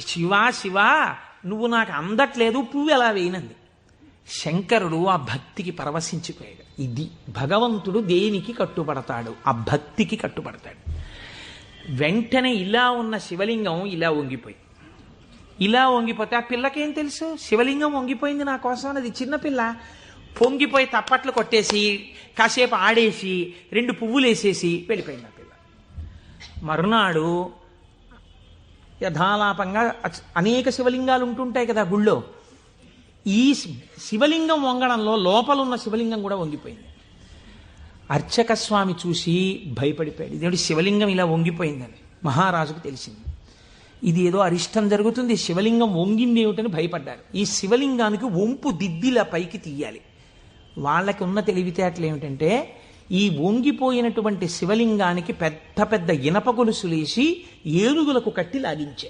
శివా శివా నువ్వు నాకు అందట్లేదు పువ్వు ఎలా వేయనంది? శంకరుడు ఆ భక్తికి పరవశించిపోయాడు. ఇది భగవంతుడు దేనికి కట్టుబడతాడు? ఆ భక్తికి కట్టుబడతాడు. వెంటనే ఇలా ఉన్న శివలింగం ఇలా వంగిపోయి ఇలా వంగిపోతే ఆ పిల్లకేం తెలుసు? శివలింగం వంగిపోయింది నా కోసం అది చిన్నపిల్ల పొంగిపోయి తప్పట్లు కొట్టేసి కాసేపు ఆడేసి రెండు పువ్వులు వేసేసి వెళ్ళిపోయింది ఆ పిల్ల. మరునాడు యథాలాపంగా అనేక శివలింగాలు ఉంటుంటాయి కదా గుళ్ళో. ఈ శివలింగం వంగడంలో లోపల ఉన్న శివలింగం కూడా వంగిపోయింది. అర్చక స్వామి చూసి భయపడిపోయాడు. ఇదేమిటి శివలింగం ఇలా వంగిపోయిందని మహారాజుకు తెలిసింది. ఇది ఏదో అరిష్టం జరుగుతుంది శివలింగం వంగింది ఏమిటని భయపడ్డారు. ఈ శివలింగానికి వంపు దిద్దిలా పైకి తీయాలి. వాళ్ళకి ఉన్న తెలివితేటలు ఏమిటంటే ఈ ఓంగిపోయినటువంటి శివలింగానికి పెద్ద పెద్ద ఇనప గొలుసులేసి ఏనుగులకు కట్టి లాగించారు.